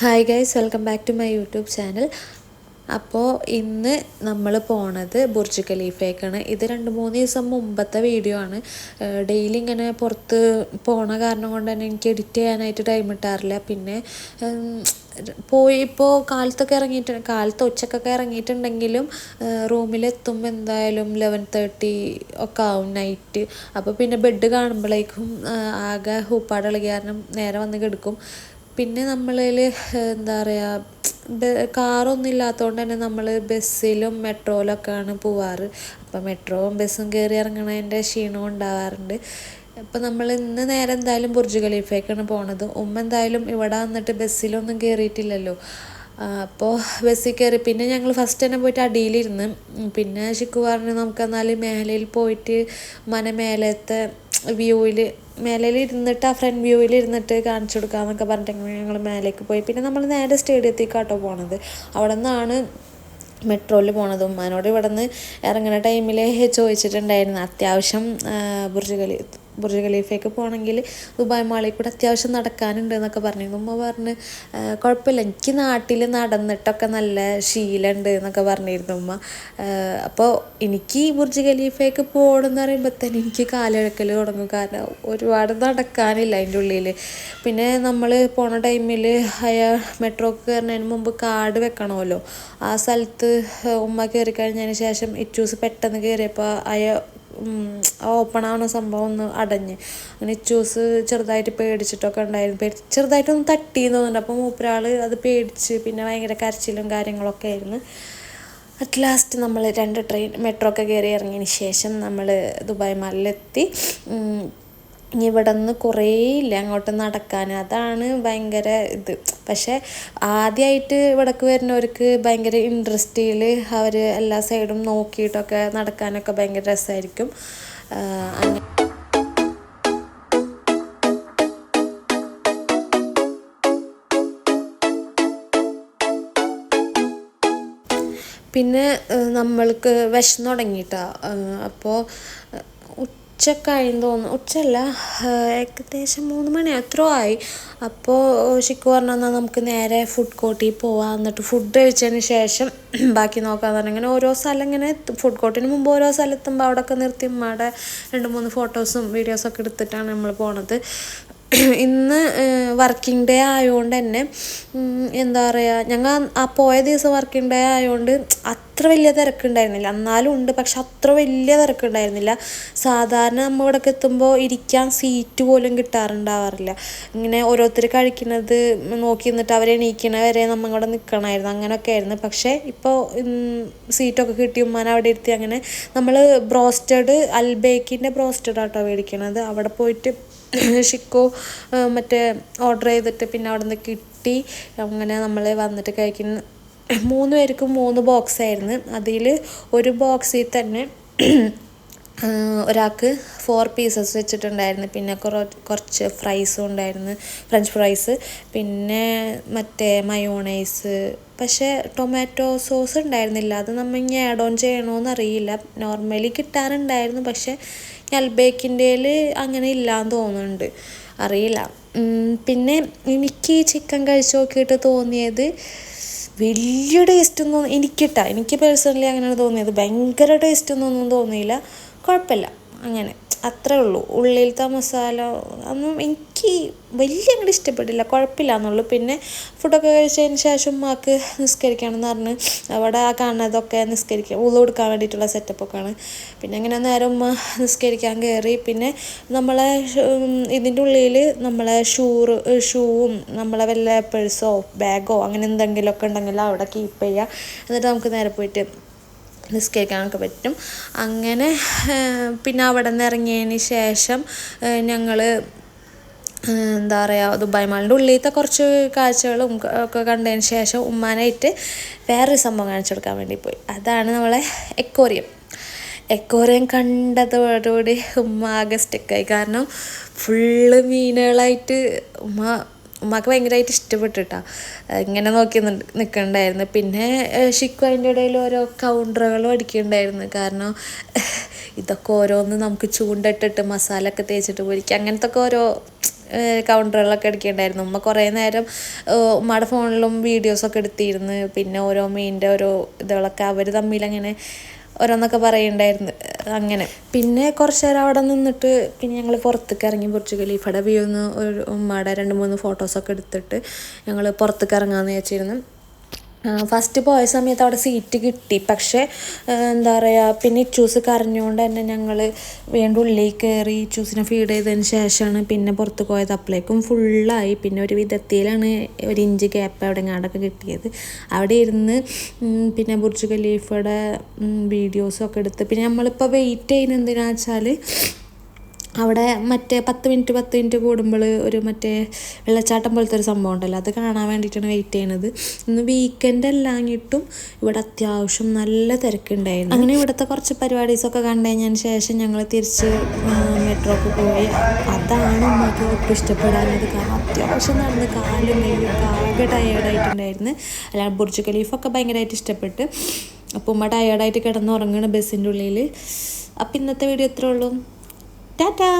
Hi guys welcome back to my YouTube channel അപ്പോൾ ഇന്ന് നമ്മൾ പോണത് ബുർജ് ഖലീഫയ്ക്കാണ് ഇത് രണ്ട് മൂന്ന് ദിവസം മുമ്പത്തെ വീഡിയോ ആണ്. ഡെയിലി ഇങ്ങനെ പുറത്ത് പോണ കാരണം കൊണ്ട് തന്നെ എനിക്ക് എഡിറ്റ് ചെയ്യാനായിട്ട് ടൈം കിട്ടാറില്ല പിന്നെ പോയി ഇപ്പോൾ കാലത്തൊക്കെ ഇറങ്ങിയിട്ട് കാലത്ത് ഉച്ചക്കൊക്കെ ഇറങ്ങിയിട്ടുണ്ടെങ്കിലും റൂമിലെത്തുമ്പോൾ എന്തായാലും ലെവൻ തേർട്ടി ഒക്കെ ആവും നൈറ്റ് അപ്പോൾ പിന്നെ ബെഡ് കാണുമ്പോഴേക്കും ആകെ ഹൂപ്പാടുള്ള കാരണം നേരെ വന്ന് കിടക്കും. പിന്നെ നമ്മളിൽ എന്താ പറയുക കാറൊന്നും ഇല്ലാത്തതുകൊണ്ട് തന്നെ നമ്മൾ ബസ്സിലും മെട്രോയിലൊക്കെയാണ് പോവാറ്. അപ്പം മെട്രോവും ബസ്സും കയറി ഇറങ്ങണതിന്റെ ക്ഷീണവും ഉണ്ടാവാറുണ്ട്. അപ്പം നമ്മൾ ഇന്ന് നേരെ എന്തായാലും ബുർജ് ഖലീഫയ്ക്കാണ് പോണത്. ഉമ്മ എന്തായാലും ഇവിടെ വന്നിട്ട് ബസ്സിലൊന്നും കയറിയിട്ടില്ലല്ലോ അപ്പോൾ ബസ്സിൽ കയറി പിന്നെ ഞങ്ങൾ ഫസ്റ്റ് തന്നെ പോയിട്ട് അടിയിലിരുന്ന്. പിന്നെ ഷിക്കു നമുക്ക് എന്നാൽ മേലയിൽ പോയിട്ട് മന മേലത്തെ വ്യൂവിൽ മേലയിൽ ഇരുന്നിട്ട് ആ ഫ്രണ്ട് വ്യൂവിൽ ഇരുന്നിട്ട് കാണിച്ചു കൊടുക്കാമെന്നൊക്കെ പറഞ്ഞിട്ട് ഞങ്ങൾ മേലേക്ക് പോയി. പിന്നെ നമ്മൾ നേരെ സ്റ്റേഡിയത്തേക്കാട്ടോ പോണത്. അവിടെ നിന്നാണ് മെട്രോയിൽ പോണത്. ഉമ്മാനോട് ഇവിടെ നിന്ന് ഇറങ്ങുന്ന ടൈമിൽ ചോദിച്ചിട്ടുണ്ടായിരുന്നു അത്യാവശ്യം ബുർജ് ഖലീ ബുർജ് ഖലീഫയ്ക്ക് പോകണമെങ്കിൽ ദുബായ് മാളിൽ കൂടെ അത്യാവശ്യം നടക്കാനുണ്ട് എന്നൊക്കെ പറഞ്ഞു ഉമ്മ പറഞ്ഞ് "ആ, കുഴപ്പമില്ല. എനിക്ക് നാട്ടിൽ നടന്നിട്ടൊക്കെ നല്ല ശീലമുണ്ട് എന്നൊക്കെ പറഞ്ഞിരുന്നു ഉമ്മ. അപ്പോൾ എനിക്ക് ഈ ബുർജ് ഖലീഫയ്ക്ക് പോകണമെന്ന് പറയുമ്പോൾ തന്നെ എനിക്ക് കാലിഴക്കൽ തുടങ്ങും. കാരണം ഒരുപാട് നടക്കാനില്ല അതിന്റെ ഉള്ളിൽ. പിന്നെ നമ്മൾ പോണ ടൈമിൽ അയാൾ മെട്രോക്ക് കയറുന്നതിന് മുമ്പ് കാർഡ് വെക്കണമല്ലോ. ആ സ്ഥലത്ത് ഉമ്മ കയറി കഴിഞ്ഞതിന് ശേഷം ഇറ്റൂസ് പെട്ടെന്ന് കയറിയപ്പോൾ അയ ഓപ്പൺ ആവുന്ന സംഭവം ഒന്ന് അടഞ്ഞ്. അങ്ങനെ ഇച്ചൂസ് ചെറുതായിട്ട് പേടിച്ചിട്ടൊക്കെ ഉണ്ടായിരുന്നു. പേടി ചെറുതായിട്ടൊന്ന് തട്ടിയെന്ന് തോന്നുന്നുണ്ട്. അപ്പോൾ മൂപ്പരാൾ അത് പേടിച്ച് പിന്നെ ഭയങ്കര കരച്ചിലും കാര്യങ്ങളൊക്കെ ആയിരുന്നു. അറ്റ് ലാസ്റ്റ് നമ്മൾ രണ്ട് ട്രെയിൻ മെട്രോ ഒക്കെ കയറി ഇറങ്ങിയതിന് ശേഷം നമ്മൾ ദുബായ് മലിലെത്തി. ഇനി ഇവിടെ നിന്ന് കുറേ ഇല്ല. അങ്ങോട്ട് നടക്കാൻ. അതാണ് ഭയങ്കര ഇത്. പക്ഷേ ആദ്യമായിട്ട് ഇവിടേക്ക് വരുന്നവർക്ക് ഭയങ്കര ഇൻട്രസ്റ്റിൽ അവർ എല്ലാ സൈഡും നോക്കിയിട്ടൊക്കെ നടക്കാനൊക്കെ ഭയങ്കര രസമായിരിക്കും. പിന്നെ നമ്മൾക്ക് വിശന്ന് തുടങ്ങിയിട്ടാണ് അപ്പോൾ ഉച്ചക്കായെന്ന് തോന്നുന്നു. ഉച്ചയല്ല ഏകദേശം മൂന്ന് മണി എത്രയോ ആയി. അപ്പോൾ ഷിക്കു പറഞ്ഞു എന്നാൽ നമുക്ക് നേരെ ഫുഡ് കോർട്ടിൽ പോവാം. എന്നിട്ട് ഫുഡ് കഴിച്ചതിന് ശേഷം ബാക്കി നോക്കാൻ പറഞ്ഞു. ഇങ്ങനെ ഓരോ സ്ഥലം ഇങ്ങനെ ഫുഡ് കോർട്ടിന് മുമ്പ് ഓരോ സ്ഥലത്തുമ്പോൾ അവിടെയൊക്കെ നിർത്തി ഉമ്മയുടെ രണ്ട് മൂന്ന് ഫോട്ടോസും വീഡിയോസൊക്കെ എടുത്തിട്ടാണ് നമ്മൾ പോണത്. ഇന്ന് വർക്കിംഗ് ഡേ ആയതുകൊണ്ട് തന്നെ എന്താ പറയുക ഞങ്ങൾ ആ പോയ ദിവസം വർക്കിംഗ് ഡേ ആയതുകൊണ്ട് അത്ര വലിയ തിരക്കുണ്ടായിരുന്നില്ല. എന്നാലും ഉണ്ട് പക്ഷെ അത്ര വലിയ തിരക്കുണ്ടായിരുന്നില്ല. സാധാരണ നമ്മൾ ഇവിടെയൊക്കെ എത്തുമ്പോൾ ഇരിക്കാൻ സീറ്റ് പോലും കിട്ടാറുണ്ടാവാറില്ല. ഇങ്ങനെ ഓരോരുത്തർ കഴിക്കുന്നത് നോക്കി നിന്നിട്ട് അവരെ എണീക്കണ വരെ നമ്മൾ ഇവിടെ നിൽക്കണമായിരുന്നു അങ്ങനെയൊക്കെ ആയിരുന്നു. പക്ഷേ ഇപ്പോൾ സീറ്റൊക്കെ കിട്ടി ഉമ്മാനെ അവിടെ ഇരുത്തി അങ്ങനെ നമ്മൾ ബ്രോസ്റ്റഡ് അൽബേക്കിന്റെ ബ്രോസ്റ്റഡ് ആട്ടോ മേടിക്കണത്. അവിടെ പോയിട്ട് ഷിക്കോ മറ്റേ ഓർഡർ ചെയ്തിട്ട് പിന്നെ അവിടെ നിന്ന് കിട്ടി. അങ്ങനെ നമ്മൾ വന്നിട്ട് കഴിക്കുന്ന മൂന്ന് പേർക്കും മൂന്ന് ബോക്സ് ആയിരുന്നു. അതിൽ ഒരു ബോക്സിൽ തന്നെ ഒരാൾക്ക് ഫോർ പീസസ് വെച്ചിട്ടുണ്ടായിരുന്നു. പിന്നെ കുറ കുറച്ച് ഫ്രൈസും ഉണ്ടായിരുന്നു. ഫ്രഞ്ച് ഫ്രൈസ് പിന്നെ മറ്റേ മയോണൈസ് പക്ഷേ ടൊമാറ്റോ സോസ് ഉണ്ടായിരുന്നില്ല. അത് നമ്മൾ ഇനി ആഡ് ഓൺ ചെയ്യണമെന്നറിയില്ല നോർമലി കിട്ടാറുണ്ടായിരുന്നു. പക്ഷേ അൽബേക്കിന്റെയിൽ അങ്ങനെ ഇല്ലാന്ന് തോന്നുന്നുണ്ട്. അറിയില്ല. പിന്നെ എനിക്ക് ചിക്കൻ കഴിച്ച് നോക്കിയിട്ട് തോന്നിയത് വലിയ ടേസ്റ്റ് ഒന്നും എനിക്കിട്ടാ. എനിക്ക് പേഴ്സണലി അങ്ങനെയാണ് തോന്നിയത്. ഭയങ്കര ടേസ്റ്റ് ഒന്നും തോന്നിയില്ല. കുഴപ്പമില്ല. അങ്ങനെ. അത്രേ ഉള്ളൂ. ഉള്ളിലത്തെ മസാല ഒന്നും എനിക്ക് വലിയ അങ്ങോട്ട് ഇഷ്ടപ്പെട്ടില്ല. കുഴപ്പമില്ല എന്നുള്ളൂ പിന്നെ ഫുഡൊക്കെ കഴിച്ചതിന് ശേഷം ഉമ്മാക്ക് നിസ്കരിക്കണമെന്ന് പറഞ്ഞ് അവിടെ ആ കാണുന്നതൊക്കെ നിസ്കരിക്കുക ഉള്ളു കൊടുക്കാൻ വേണ്ടിയിട്ടുള്ള സെറ്റപ്പൊക്കെയാണ് പിന്നെ അങ്ങനെ നേരം ഉമ്മ നിസ്കരിക്കാൻ കയറി പിന്നെ നമ്മളെ ഇതിന്റെ ഉള്ളിൽ നമ്മളെ ഷൂറ് ഷൂവും നമ്മളെ വല്ല പേഴ്സോ ബാഗോ അങ്ങനെ എന്തെങ്കിലുമൊക്കെ ഉണ്ടെങ്കിൽ അവിടെ കീപ്പ് ചെയ്യുക എന്നിട്ട് നമുക്ക് നേരെ പോയിട്ട് നിസ്കരിക്കാനൊക്കെ പറ്റും. അങ്ങനെ പിന്നെ അവിടെ നിന്ന് ഇറങ്ങിയതിന് ശേഷം ഞങ്ങൾ എന്താ പറയുക ദുബായ് മാളിന്റെ ഉള്ളിലത്തെ കുറച്ച് കാഴ്ചകളും ഒക്കെ കണ്ടതിന് ശേഷം ഉമ്മാനായിട്ട് വേറൊരു സംഭവം കാണിച്ചു കൊടുക്കാൻ വേണ്ടി പോയി. അതാണ് നമ്മളെ എക്കോറിയം. എക്കോറിയം കണ്ടതോടുകൂടി ഉമ്മ ആകെ സ്റ്റിക്കായി കാരണം ഫുള്ള് മീനുകളായിട്ട് ഉമ്മ ഉമ്മക്ക് ഭയങ്കരമായിട്ട് ഇഷ്ടപ്പെട്ടിട്ടാ. ഇങ്ങനെ നോക്കി നിൽക്കണ്ടായിരുന്നു പിന്നെ ഷിക്കു അതിന്റെ ഇടയിൽ ഓരോ കൗണ്ടറുകളും അടിക്കുന്നുണ്ടായിരുന്നു കാരണം ഇതൊക്കെ ഓരോന്ന് നമുക്ക് ചൂണ്ടിട്ടിട്ട് മസാല ഒക്കെ തേച്ചിട്ട് പൊരിക്കുക അങ്ങനത്തെ ഒക്കെ ഓരോ കൗണ്ടറുകളൊക്കെ അടിക്കണ്ടായിരുന്നു. ഉമ്മ കുറേ നേരം ഉമ്മയുടെ ഫോണിലും വീഡിയോസൊക്കെ എടുത്തിരുന്നു പിന്നെ ഓരോ മീനിന്റെ ഓരോ ഇതുകളൊക്കെ അവർ തമ്മിലങ്ങനെ ഓരോന്നൊക്കെ പറയുണ്ടായിരുന്നു അങ്ങനെ. പിന്നെ കുറച്ച് നേരം അവിടെ നിന്നിട്ട് പിന്നെ ഞങ്ങൾ പുറത്തേക്ക് ഇറങ്ങി ബുർജ് ഖലീഫയുടെ വ്യൂ ഒന്ന് ഒരു ഉമ്മയുടെ രണ്ട് മൂന്ന് ഫോട്ടോസൊക്കെ എടുത്തിട്ട് ഞങ്ങൾ പുറത്തേക്ക് ഇറങ്ങാമെന്ന് വിചാരിച്ചിരുന്നു. ഫസ്റ്റ് പോയ സമയത്ത് അവിടെ സീറ്റ് കിട്ടി. പക്ഷേ എന്താ പറയുക പിന്നെ ഇച്ചൂസ് കരഞ്ഞുകൊണ്ട് തന്നെ ഞങ്ങൾ വീണ്ടും ഉള്ളിലേക്ക് കയറി ഇച്ചൂസിനെ ഫീഡ് ചെയ്തതിന് ശേഷമാണ് പിന്നെ പുറത്ത് പോയത്. അപ്പോഴേക്കും ഫുള്ളായി പിന്നെ ഒരു വിധത്തിലാണ് ഒരു ഇഞ്ച് ഗ്യാപ്പ് അവിടെ എങ്ങാണ്ടൊക്കെ കിട്ടിയത്. അവിടെ ഇരുന്ന് പിന്നെ ബുർജ് ഖലീഫയുടെ വീഡിയോസൊക്കെ എടുത്ത്. പിന്നെ നമ്മളിപ്പോൾ വെയിറ്റ് ചെയ്യുന്നത് എന്തിനാണെന്ന് വെച്ചാൽ അവിടെ മറ്റേ പത്ത് മിനിറ്റ് പത്ത് മിനിറ്റ് കൂടുമ്പോൾ ഒരു മറ്റേ വെള്ളച്ചാട്ടം പോലത്തെ ഒരു സംഭവം ഉണ്ടല്ലോ അത് കാണാൻ വേണ്ടിയിട്ടാണ് വെയിറ്റ് ചെയ്യണത്. ഇന്ന് വീക്കെൻഡ് എല്ലാങ്ങിട്ടും ഇവിടെ അത്യാവശ്യം നല്ല തിരക്കുണ്ടായിരുന്നു. അങ്ങനെ ഇവിടുത്തെ കുറച്ച് പരിപാടീസൊക്കെ കണ്ടു കഴിഞ്ഞതിന് ശേഷം ഞങ്ങൾ തിരിച്ച് മെട്രോക്ക് പോയി. അതാണ് ഉമ്മക്ക് ഒട്ടും ഇഷ്ടപ്പെടാനത് കാരണം അത്യാവശ്യം നടന്ന് കാലും ആകെ ടയേർഡായിട്ടുണ്ടായിരുന്നു അല്ലാണ്ട് ബുർജ് ഖലീഫൊക്കെ ഭയങ്കരമായിട്ട് ഇഷ്ടപ്പെട്ട്. അപ്പോൾ ഉമ്മ ടയേർഡായിട്ട് കിടന്നുറങ്ങണം ബസ്സിന്റെ ഉള്ളിൽ അപ്പം ഇന്നത്തെ വീഡിയോ ഇത്രേ ഉള്ളൂ. টাটা